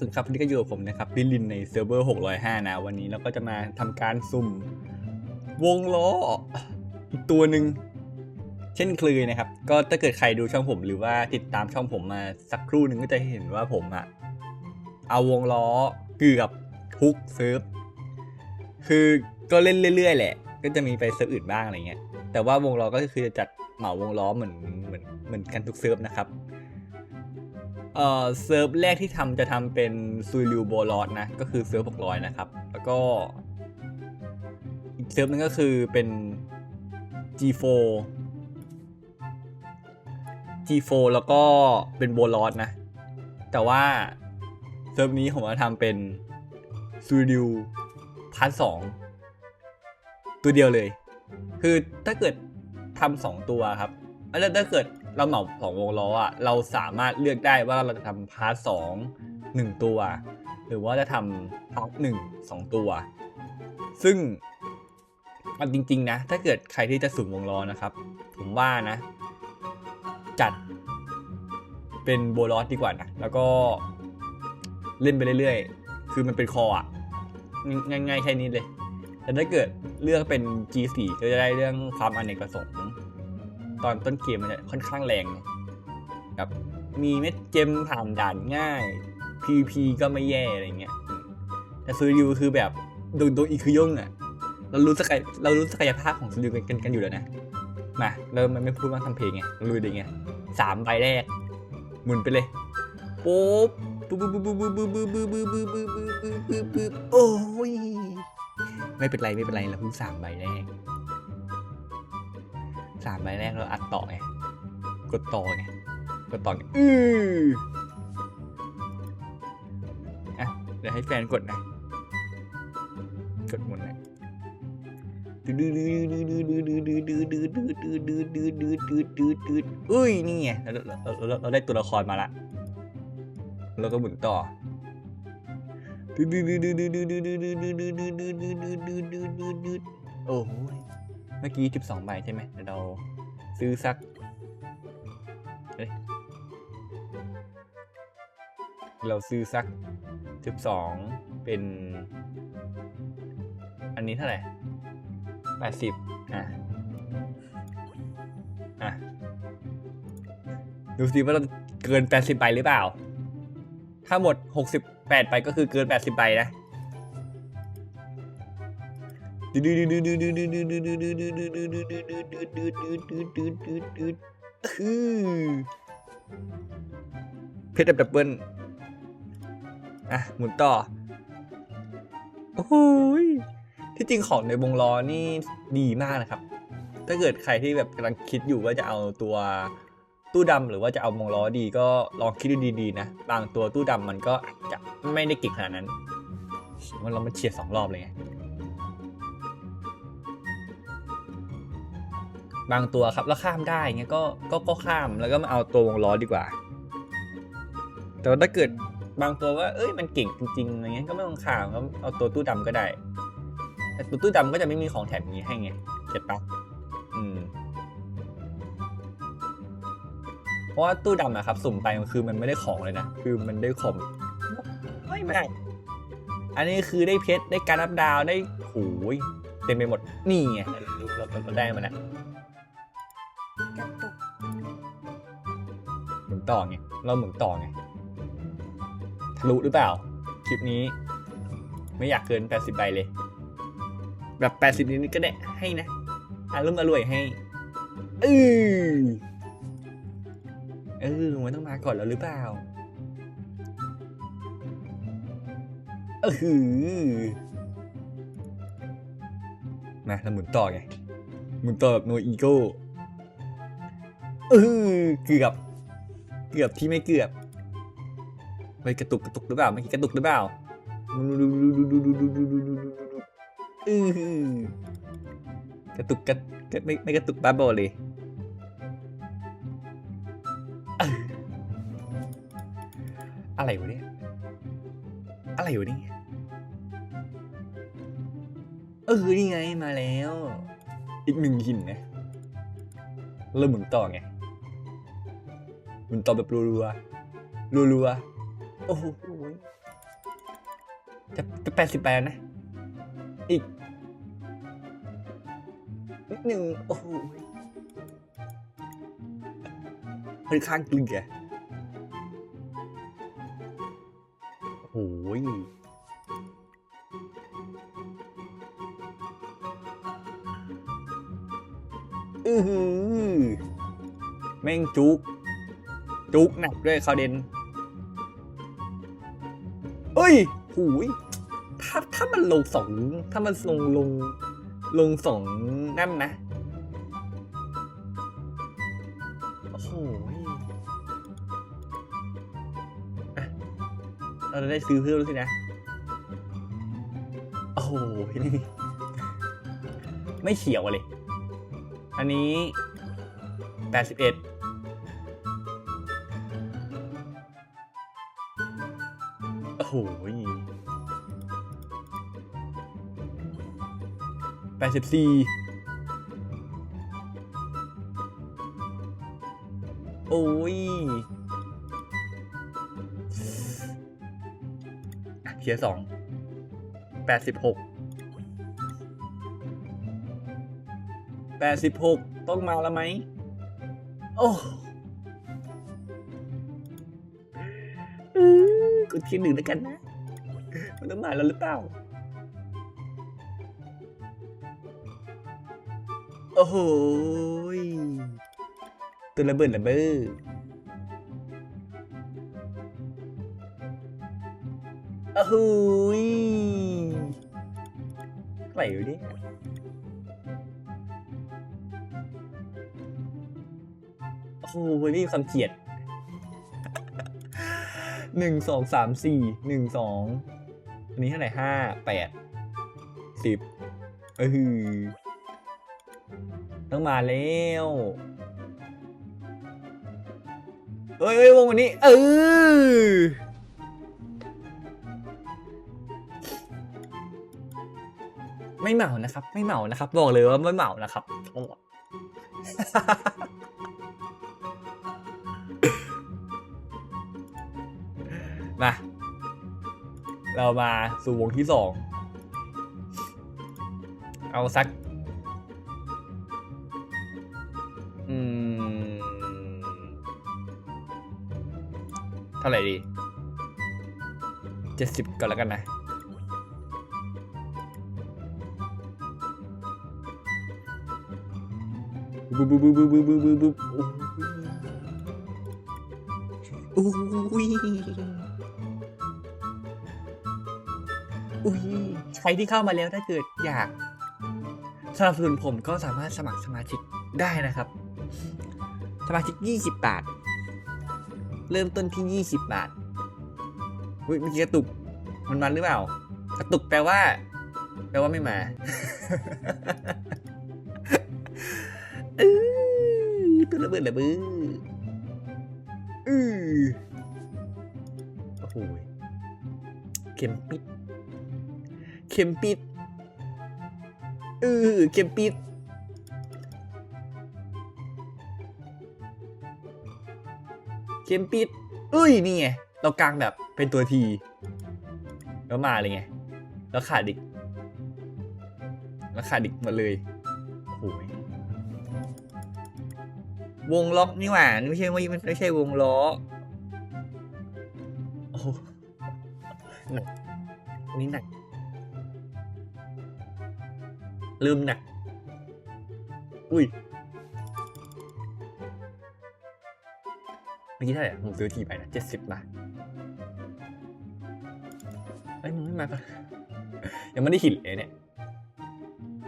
สวัสดีครับวันนี้ก็อยู่กับผมนะครับพี่ลินในเซิร์ฟเวอร์ 605 นะ วันนี้เราก็จะมาทำการสุ่ม วงล้ออีกตัวหนึ่งเช่นเคยนะครับ ก็ถ้าเกิดใครดูช่องผมหรือว่าติดตามช่องผมมาสักครู่หนึ่งก็จะเห็นว่าผมอะเอาวงล้อเกือบทุกเซิร์ฟคือก็เล่นเรื่อยๆแหละ ก็จะมีไปเซิร์ฟอื่นบ้างอะไรเงี้ยแต่ว่าวงล้อก็คือจะจัดเหมาวงล้อเหมือนเหมือนเหมือนกันทุกเซิร์ฟนะครับ เอ่อเซิร์ฟแรกที่ทำจะทำเป็นซูริวโบลอดนะ ก็คือเซิร์ฟ600นะครับ แล้วก็อีกเซิร์ฟนึงก็คือเป็น G4 G4 แล้วก็เป็นโบลอดนะ แต่ว่าเซิร์ฟนี้ผมจะทำเป็นซูริวพาร์ทสองตัวเดียวเลย คือถ้าเกิดทำสองตัวครับแล้วถ้าเกิด เราเหมาสองวงล้ออะเราสามารถเลือกได้ว่าเราจะทำพาร์ทสองหนึ่งตัว หรือว่าจะทำพาร์ทหนึ่งสองตัว ซึ่งเอาจริง ๆ นะ ถ้าเกิดใครที่จะสุ่มวงล้อนะครับ ผมว่านะ จัดเป็นโบลอสดีกว่านะแล้วก็เล่นไปเรื่อยๆ คือมันเป็นคออะง่ายๆแค่นี้เลย แต่ถ้าเกิดเลือกเป็น G4 ก็จะได้เรื่องความอเนกประสงค์ ตอนต้นเกมมันจะค่อนข้างแรงไงแบมีเม็ดเจมผ่านด่านง่าย PVP ก็ไม่แย่อะไรเงี้ยแต่ซูริวคือแบบโดนโดนอีคือย่งอะเรารู้ศักยเรารู้ศักยภาพของซูริวกันกันกันอยู่แล้วนะมาเริ่มมันไม่พูดว่าทำเพลงไงราลุยเลยไงสามใบแรก หมุนไปเลยปุ๊บปุ๊บปุ๊บปุ๊บปุ๊บปุ๊บปุ๊บปุ๊บปุ๊บปุ๊บปุ๊บปุ๊บปุ๊บปุ๊บปุ๊บโอ้ยไม่เป็นไรไม่เป็นไรเราเพิ่งสามใบแรก สามใบแรกเราอัดต่อไง กดต่อไง กดต่อไงอืออะ เดี๋ยวให้แฟนกดหนะ กดหมุนหนะอุ้ย นี่ไงเราเราเราเราได้ตัวละครมาละ เราก็หมุนต่อโอ้โห เมื่อกี้ 12 ใบใช่ไหมเดี๋ยวเราซื้อสักเอ้ยเราซื้อสัก 12 เป็น อันนี้เท่าไหร่ 80 อะ อะ ดูสิว่าเราเกิน 80 ใบหรือเปล่า ถ้าหมด 68ไปก็คือเกิน 80 ใบนะ เพชรดับเบิลอะหมุนต่อ โอ้หยที่จริงของในวงล้อนี่ดีมากนะครับ ถ้าเกิดใครที่แบบกำลังคิดอยู่ว่าจะเอาตัวตู้ดำหรือว่าจะเอาวงล้อดีก็ลองคิดดูดีๆนะ บางตัวตู้ดำมันก็อาจจะไม่ได้เก่งขนาดนั้น มันเรามาเฉียดสองรอบเลยไง บางตัวครับแล้วข้ามได้เงี้ยก็ก็ก็ข้ามแล้วก็มาเอาตัววงล้อดีกว่า แต่ถ้าเกิดบางตัวว่า เอ้ยมันเก่งจริงๆอะไรเงี้ยก็ไม่ต้องข้ามก็เอาตัวตู้ดำก็ได้ แต่ตัวตู้ดำก็จะไม่มีของแถมนี้ให้ไงเก็ตปะอืมเพราะว่าตู้ดำอะครับ สุ่มไปมันคือมันไม่ได้ของเลยนะคือมันได้ของไม่ไม่ได้อันนี้คือได้เพชรได้การรับดาวได้โหยเต็มไปหมดนี่ไงเราเราเราได้มาแล้ว ต่อไงเราหมุนต่อไงทะลุหรือเปล่า คลิปนี้ ไม่อยากเกิน 80ใบเลย แบบ 80 นิดก็ได้ให้นะอารมณ์อร่วยให้เออเออมันต้องมาก่อนแล้วหรือเปล่าเออหือมาเราหมุนต่อไงหมุนต่อแบบโนอีโก้เออเกือบ เกือบที่ไม่เกือบไปกระตุกกระตุกหรือเปล่าเมื่อกี้กระตุกหรือเปล่าออกระตุกกระกระไม่ไม่กระตุกบ้าบอเลยอะไรวะเนี่ยอะไรวะเนี่เออนี่ไงมาแล้ว อีกหนึ่งหินนะเริ่มหมุนต่อไง มุนต่อแบบรัวๆรัวๆโอ้โหจะจะแปดสิบแปดนะ อีก นิดหนึ่งโอ้โหค่อนข้างเกลือโอ้โหอือหือแม่งจุก จุกหนักด้วยคาเดนเอ้ยหูยถ้าถ้ามันลงสองถ้ามันลงลงลงสองนั่นนะ โอ้ยเราจะได้ซื้อเพิ่มด้วยนะ โอ้โหนี่ไม่เขียวเลย อันนี้แปดสิบเอ็ด โอ้โหแปดสิบสี่โอ้ยเทียร์สองแปดสิบหกแปดสิบหกต้องมาแล้วไหม โอ้ อกดเทีหนึ่งแล้วกันนะ มันต้องมาแล้วหรือเปล่า โอ้โหตัวระเบิดระเบ้อโอ้โหไหวอยู่เนี่ยโอ้โหนี่ความเกลียด หนึ่งสองสามสี่หนึ่งสองอันนี้เท่าไหร่ห้าแปดสิบเออต้องมาแล้วเอ้ยเอ้ยวงวันนี้เออไม่เหมานะครับ ไม่เหมานะครับ บอกเลยว่าไม่เหมานะครับ เรามาสู่วงที่สอง เอาสัก อืม เท่าไหร่ดี เจ็ดสิบก่อนแล้วกันนะ บูบูบูบูบูบูบูบูโอ้ย อุ้ยใครที่เข้ามาแล้วถ้าเกิดอยากสนับสนุนผมก็สามารถสมัครสมาชิกได้นะครับ สมาชิก 20 บาท เริ่มต้นที่ 20 บาทอุ้ยมีกระตุกมันมาหรือเปล่า กระตุกแปลว่า แปลว่าไม่มาเออตัวระเบิดระเบ้ออือโอ้โหเข็มปิด เข็มปิดเออเข็มปิดเข็มปิดเอ้ยนี่ไงเรากลางแบบเป็นตัวทีแล้วมาเลยไงแล้วขาดดิกแล้วขาดดิกหมดเลยโอ้ยวงล็อกนี่หว่าไม่ใช่ไม่ไม่ใช่วงล้อโอ้โหนักอันนี้หนัก ลืมหนัก อุ้ยเมื่อกี้เท่าไหร่ผมซื้อทีไปนะเจ็ดสิบนะเอ้ยมึงไม่มาปะยังไม่ได้หินเลยเนี่ย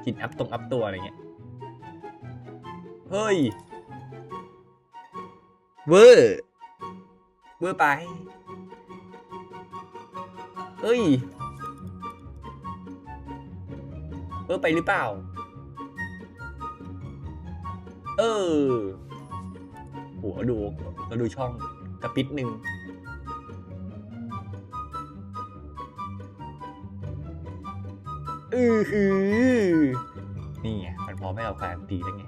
หินอัพตรงอัพตัวอะไรเงี้ย เฮ้ย เวอร์เวอร์ไป เฮ้ย อร์ไปหรือเปล่า เออโหเราดูเราดูช่องกระปิดหนึ่งอือหือนี่ไงมันพร้อมให้เราการันตีแล้วไง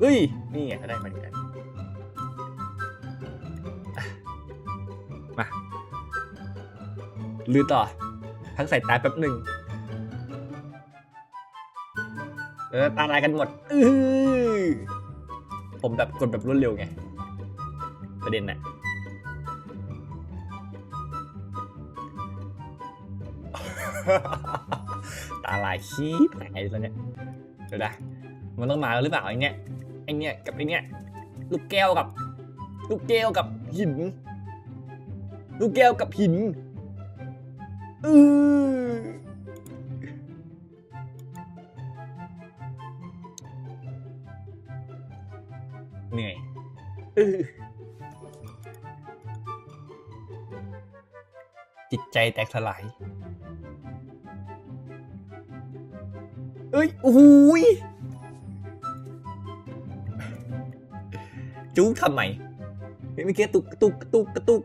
เฮ้ย นี่ไงก็ได้เหมือนกัน ลือต่อ พักใส่ตาแป๊บหนึ่งเออตาลายกันหมดอือผมแบบกดแบบรวดเร็วไง ประเด็นน่ะตาลายขี้หายแล้วเนี่ยเดี๋ยวนะมันต้องมาหรือเปล่าไอเนี้ยไอเนี้ยกับไอเนี้ยลูกแก้วกับ ลูกแก้วกับหิน ลูกแก้วกับหิน อือเหนื่อยอื้อจิตใจแตกสลาย เอ้ยโอ้โหยจุ๊กทำไมเฮ้ยเมื่อกี้กระตุกกระตุกกระตุกกระตุก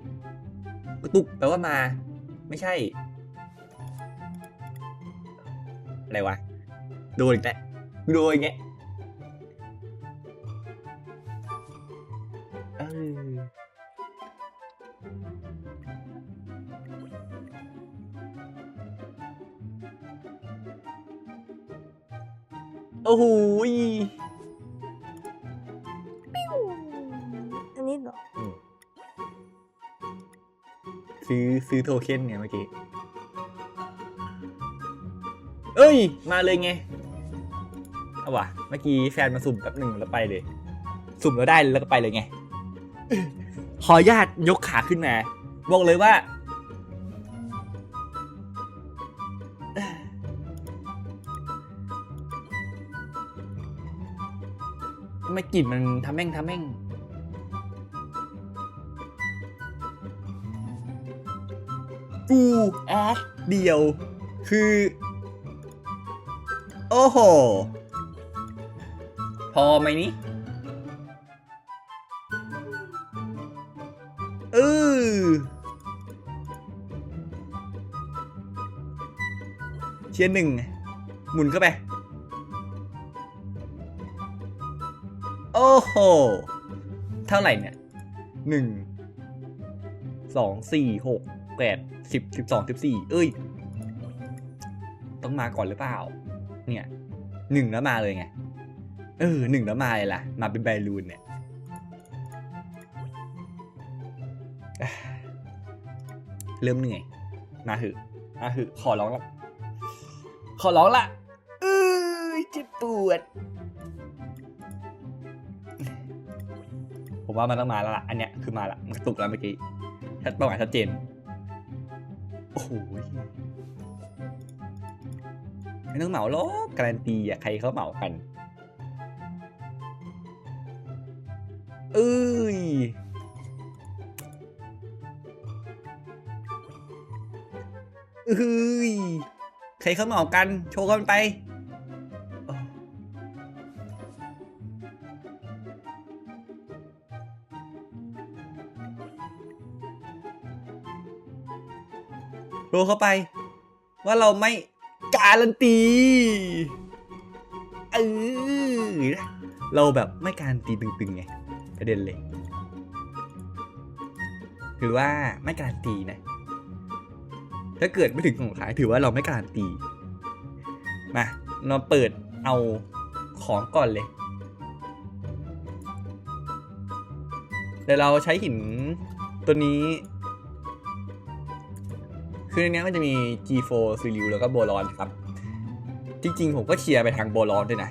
กระตุกแปลว่ามา ไม่ใช่ อะไรวะโดนอีกแล้วโดนอย่างเงี้ยเออโอ้โหยอันนี้เหรอซื้อซื้อโทเค็นไงเมื่อกี้เอ้ ย มาเลยไง เอาวะเมื่อกี้แฟนมาสุ่มแป๊บหนึ่งแล้วไปเลย สุ่มแล้วได้แล้วก็ไปเลยไง ขออนุญาตยกขาขึ้นมา บอกเลยว่า ทำไมกลิ่นมันทำแม่งทำแม่งกูแอดเดียว คือ โอ้โห พอไหมนี่เออเชียร์หนึ่งหมุนเข้าไป โอ้โห เท่าไหร่เนี่ยหนึ่งสองสี่หกแปดสิบสิบสองสิบสี่เอ้ย ต้องมาก่อนหรือเปล่า เนี่ยหนึ่งแล้วมาเลยไง เออหนึ่งแล้วมาเลยล่ะ มาเป็นไบรูนเนี่ยเริ่มเหนื่อย มาหือะมาหือขอร้องละ ขอร้องละเอ้ยเจ็บปวด ผมว่ามันต้องมาแล้วล่ะ อันเนี้ยคือมาละ มันตุกแล้วเมื่อกี้ชัดเป้าหมายชัดเจน โอ้โห ไม่ต้องเหมาหรอกการันตีอะใครเขาเหมากันเอ้ยเอ้ยใครเขาเหมากัน โชว์กันไปอ้าวโชว์เข้าไป ว่าเราไม่ การันตี เออ เราแบบไม่การันตีตึงๆไงประเด็นเลย ถือว่าไม่การันตีนะ ถ้าเกิดไม่ถึงของขายถือว่าเราไม่การันตี มาเราเปิดเอาของก่อนเลยเดี๋ยวเราใช้หินตัวนี้ คือในนี้มันจะมี G4 ซิลิวแล้วก็โบลอนครับ จริงๆ ผมก็เชียร์ไปทางโบลอนด้วยนะ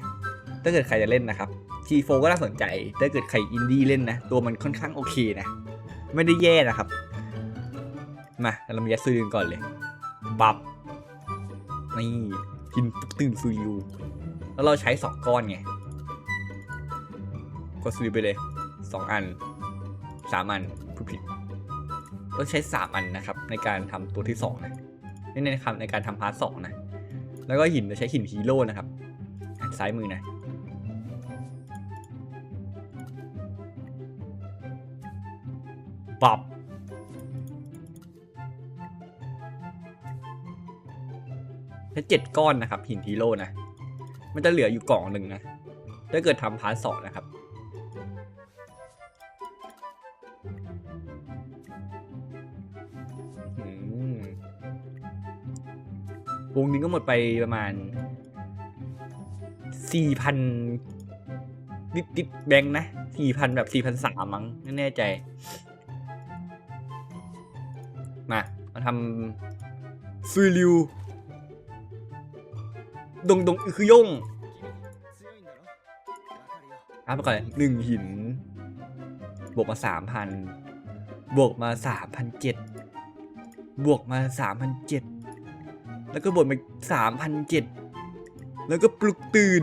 ถ้าเกิดใครจะเล่นนะครับ G4 ก็น่าสนใจ ถ้าเกิดใครอินดี้เล่นนะ ตัวมันค่อนข้างโอเคนะ ไม่ได้แย่นะครับ มาเรามายัดซื้อก่อนเลยบับ นี่หินตื่นซูยูแล้วเราใช้สองก้อนไง กดซูยูไปเลยสองอันสามอันผู้ผิดต้องใช้สามอันนะครับ ในการทำตัวที่สองนะนี่ในคำในการทำพาร์ทสองนะ แล้วก็หินเราใช้หินฮีโร่นะครับอันซ้ายมือนะปับแค่เจ็ดก้อนนะครับ หินฮีโร่นะ มันจะเหลืออยู่กล่องหนึ่งนะ ถ้าเกิดทำพาร์ทสองนะครับ งหนึงก็หมดไปประมาณสี่พันนิดนิดแบงค์นะสี่พันแบบสี่พันสามมั้งแน่ใจ มามาทำซุยริว ดงดงคือย่งอัพไปก่อนหนึ่งหิน บวกมาสามพันบวกมาสามพันเจ็ดบวกมาสามพันเจ็ด แล้วก็บวกมาสามพันเจ็ดแล้วก็ปลุกตื่น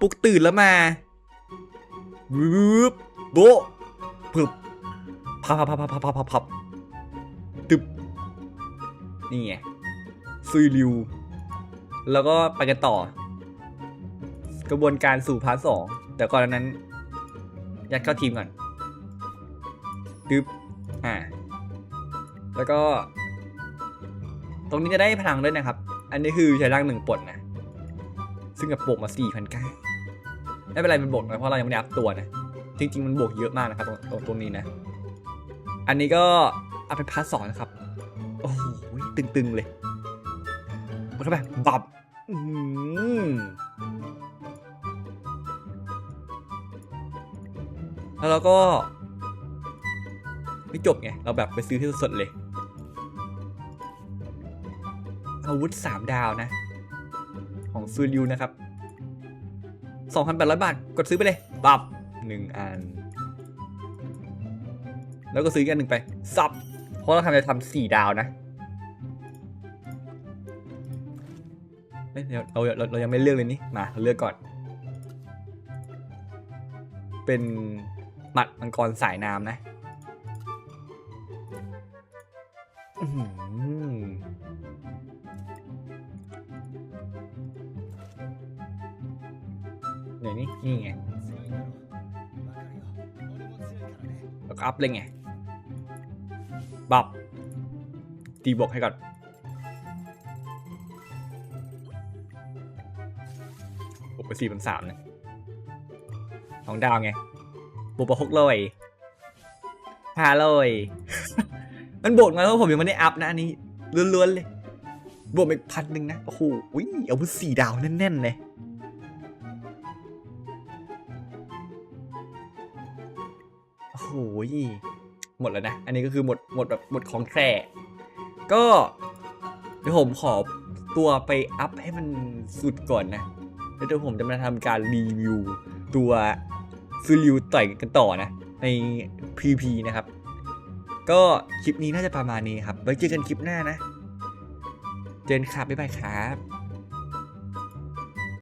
ปลุกตื่นแล้วมาวืบโบะพึบพับพับพับพับพับพับพับตึบนี่ไงซุยริว แล้วก็ไปกันต่อ กระบวนการสู่พาร์ทสองแต่ก่อนนั้น ยัดเข้าทีมก่อนตึบอ่าแล้วก็ ตรงนี้จะได้พลังด้วยนะครับ อันนี้คือใช้ร่างหนึ่งปลดนะ ซึ่งกับบวกมา4 0 0 9ไม่เป็นไรมันบวกนะเพราะเรายังไม่ได้อัพตัวนะ จริง ๆ มันบวกเยอะมากนะครับตรงตรงตรงนี้นะ อันนี้ก็เอาเป็นพาร์ทสองนะครับ โอ้โหตึงๆเลยมันก็แบบบับแล้วเราก็ไม่จบไง เราแบบไปซื้อที่สดๆเลย อาวุธสามดาวนะ ของซูริวนะครับ 2,800 บาท กดซื้อไปเลยปับหนึ่งอัน แล้วก็ซื้ออันหนึ่งไป ซับ เพราะเราทำจะทำสี่ดาวนะเอ้ยเราเราเรายังไม่เลือกเลยนี่มาเาเลือกก่อน เป็นหมัดมังกรสายน้ำนะ นี้นี่ไงแล้วก็อัพเลยไง บับ ตีบวกให้ก่อน บวกไปสี่พันสามนะสองดาวไง บวกไปหกเลยห้าเลย มันบวกมาเพราะผมยังไม่ได้อัพนะอันนี้ล้วนๆเลย บวกไปพันหนึ่งนะ โอ้โหอุ๊ยอาวุธสี่ดาวแน่นๆเลย หหมดแล้วนะ อันนี้ก็คือหมดหมดแบบหมดของแท้ก็เดี๋ยวผมขอตัวไปอัพให้มันสุดก่อนนะ แล้วเดี๋ยวผมจะมาทำการรีวิว ตัวซูริวต่อยกันต่อนะ ใน PP นะครับ ก็คลิปนี้น่าจะประมาณนี้ครับ ไว้เจอกันคลิปหน้านะ เจนครับบ๊ายบายครับ